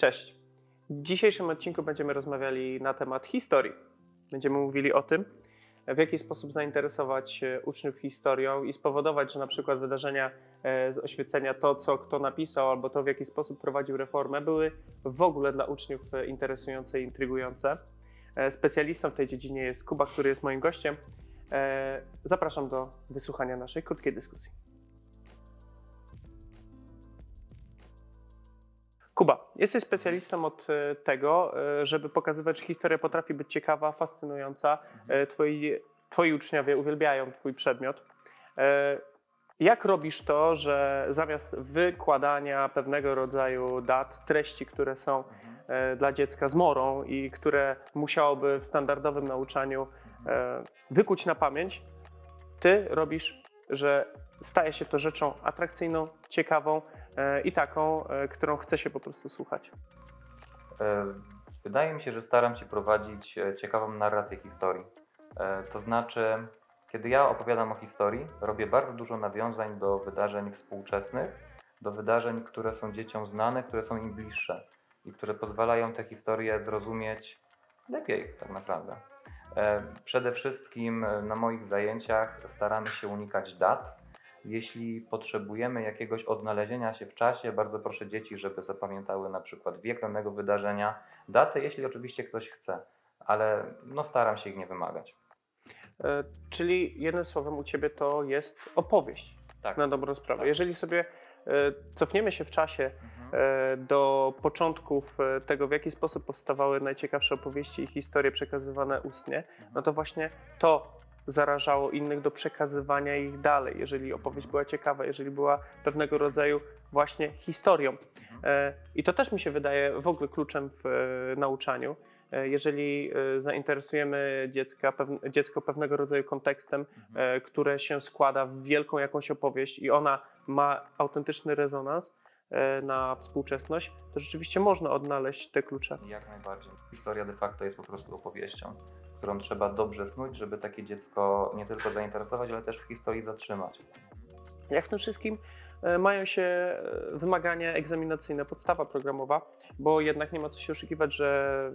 Cześć. W dzisiejszym odcinku będziemy rozmawiali na temat historii. Będziemy mówili o tym, w jaki sposób zainteresować e, uczniów historią i spowodować, że na przykład wydarzenia e, z oświecenia, to co kto napisał albo to w jaki sposób prowadził reformę, były w ogóle dla uczniów e, interesujące i intrygujące. Specjalistą w tej dziedzinie jest Kuba, który jest moim gościem. Zapraszam do wysłuchania naszej krótkiej dyskusji. Kuba, jesteś specjalistą od e, tego, e, żeby pokazywać, że historia potrafi być ciekawa, fascynująca. E, twoi, twoi uczniowie uwielbiają Twój przedmiot. Jak robisz to, że zamiast wykładania pewnego rodzaju dat, treści, które są dla dziecka zmorą i które musiałoby w standardowym nauczaniu wykuć na pamięć, ty robisz, że staje się to rzeczą atrakcyjną, ciekawą, i taką, e, którą chce się po prostu słuchać. E, wydaje mi się, że staram się prowadzić ciekawą narrację historii. To znaczy, kiedy ja opowiadam o historii, robię bardzo dużo nawiązań do wydarzeń współczesnych, do wydarzeń, które są dzieciom znane, które są im bliższe i które pozwalają tę historię zrozumieć lepiej, tak naprawdę. Przede wszystkim na moich zajęciach staramy się unikać dat, jeśli potrzebujemy jakiegoś odnalezienia się w czasie, bardzo proszę dzieci, żeby zapamiętały na przykład wiek danego wydarzenia, datę, jeśli oczywiście ktoś chce, ale no staram się ich nie wymagać. E, czyli jednym słowem u Ciebie to jest opowieść tak. na dobrą sprawę. Tak. Jeżeli sobie e, cofniemy się w czasie mhm. e, do początków e, tego, w jaki sposób powstawały najciekawsze opowieści i historie przekazywane ustnie, mhm. no to właśnie to zarażało innych do przekazywania ich dalej, jeżeli opowieść była ciekawa, jeżeli była pewnego rodzaju właśnie historią. Mhm. E, I to też mi się wydaje w ogóle kluczem w e, nauczaniu. E, jeżeli zainteresujemy dziecka, dziecko pewnego rodzaju kontekstem, mhm. które się składa w wielką jakąś opowieść i ona ma autentyczny rezonans, na współczesność, to rzeczywiście można odnaleźć te klucze. Jak najbardziej. Historia de facto jest po prostu opowieścią którą trzeba dobrze snuć, żeby takie dziecko nie tylko zainteresować, ale też w historii zatrzymać. Jak w tym wszystkim e, mają się e, wymagania egzaminacyjne, podstawa programowa, bo jednak nie ma co się oszukiwać, że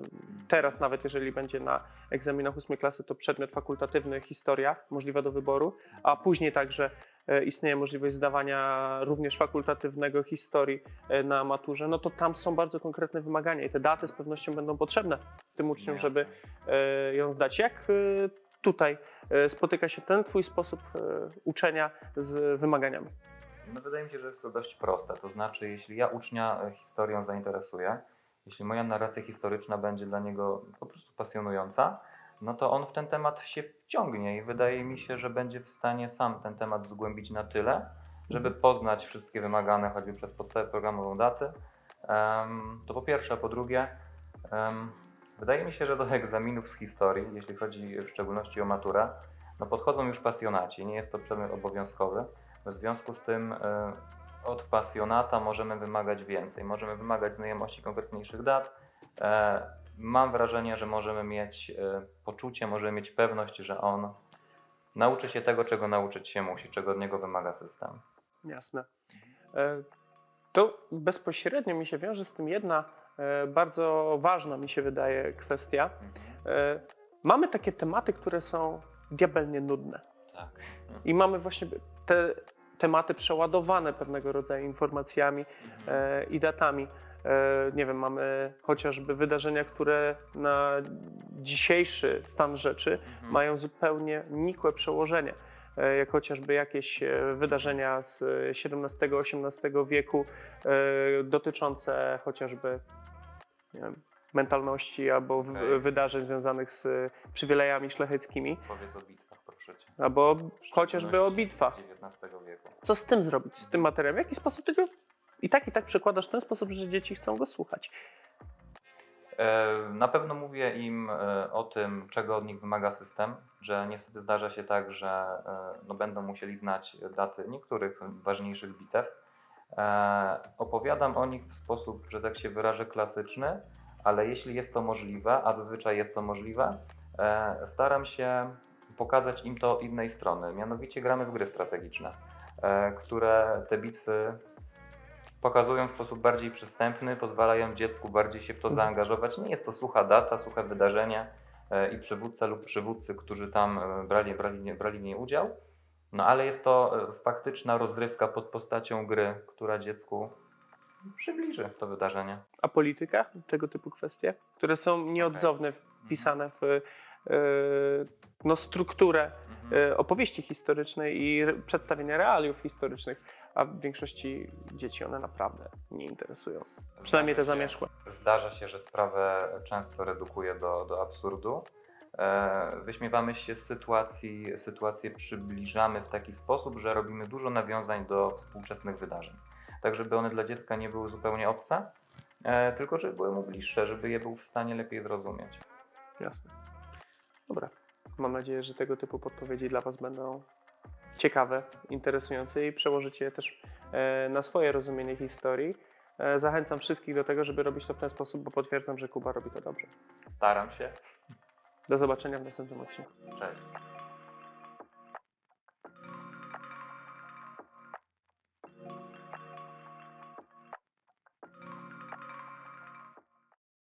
teraz nawet jeżeli będzie na egzaminach 8 klasy, to przedmiot fakultatywny historia możliwa do wyboru, a później także E, istnieje możliwość zdawania również fakultatywnego historii e, na maturze, no to tam są bardzo konkretne wymagania i te daty z pewnością będą potrzebne tym uczniom, żeby e, ją zdać. Jak tutaj spotyka się ten Twój sposób uczenia z wymaganiami? No wydaje mi się, że jest to dość proste. To znaczy, jeśli ja ucznia historią zainteresuję, jeśli moja narracja historyczna będzie dla niego po prostu pasjonująca, no to on w ten temat się wciągnie i wydaje mi się, że będzie w stanie sam ten temat zgłębić na tyle, żeby mhm. poznać wszystkie wymagane choćby przez podstawę programową daty. Um, to po pierwsze, a po drugie, um, wydaje mi się, że do egzaminów z historii, jeśli chodzi w szczególności o maturę, no podchodzą już pasjonaci, nie jest to przedmiot obowiązkowy. W związku z tym y, od pasjonata możemy wymagać więcej. Możemy wymagać znajomości konkretniejszych dat, e, mam wrażenie, że możemy mieć e, poczucie, możemy mieć pewność, że on nauczy się tego, czego nauczyć się musi, czego od niego wymaga system. Jasne. E, to bezpośrednio mi się wiąże z tym jedna e, bardzo ważna, mi się wydaje, kwestia. Mhm. Mamy takie tematy, które są diabelnie nudne. Tak. I mamy właśnie te tematy przeładowane pewnego rodzaju informacjami mhm. i datami. E, nie wiem, mamy chociażby wydarzenia, które na dzisiejszy stan rzeczy mhm. mają zupełnie nikłe przełożenie e, jak chociażby jakieś e, wydarzenia z XVII-XVIII wieku dotyczące chociażby wiem, mentalności albo okay. wydarzeń związanych z przywilejami szlacheckimi. Powiedz o bitwach, proszę cię. Albo chociażby o bitwach. XIX wieku. Co z tym zrobić, z tym materiałem? W jaki sposób tego i tak i tak przekładasz w ten sposób, że dzieci chcą go słuchać. E, na pewno mówię im e, o tym, czego od nich wymaga system, że niestety zdarza się tak, że e, no, będą musieli znać daty niektórych ważniejszych bitew. Opowiadam o nich w sposób, że tak się wyrażę, klasyczny, ale jeśli jest to możliwe, a zazwyczaj jest to możliwe, staram się pokazać im to innej strony. Mianowicie gramy w gry strategiczne, które te bitwy pokazują w sposób bardziej przystępny, pozwalają dziecku bardziej się w to zaangażować. Nie jest to sucha data, suche wydarzenie i przywódca lub przywódcy, którzy tam e, brali, brali, brali w niej udział. No ale jest to e, faktyczna rozrywka pod postacią gry, która dziecku przybliży to wydarzenie. A polityka? Tego typu kwestie, które są nieodzowne, wpisane w e, no, strukturę Mhm. opowieści historycznej i przedstawienia realiów historycznych, a w większości dzieci one naprawdę nie interesują. Przynajmniej te zamierzchłe. Zdarza się, że sprawę często redukuje do, do absurdu. E, Wyśmiewamy się z sytuacji, sytuację przybliżamy w taki sposób, że robimy dużo nawiązań do współczesnych wydarzeń. Tak, żeby one dla dziecka nie były zupełnie obce, e, tylko żeby były mu bliższe, żeby je był w stanie lepiej zrozumieć. Jasne. Dobra. Mam nadzieję, że tego typu podpowiedzi dla Was będą ciekawe, interesujące i przełożycie je też e, na swoje rozumienie historii. E, Zachęcam wszystkich do tego, żeby robić to w ten sposób, bo potwierdzam, że Kuba robi to dobrze. Staram się. Do zobaczenia w następnym odcinku. Cześć.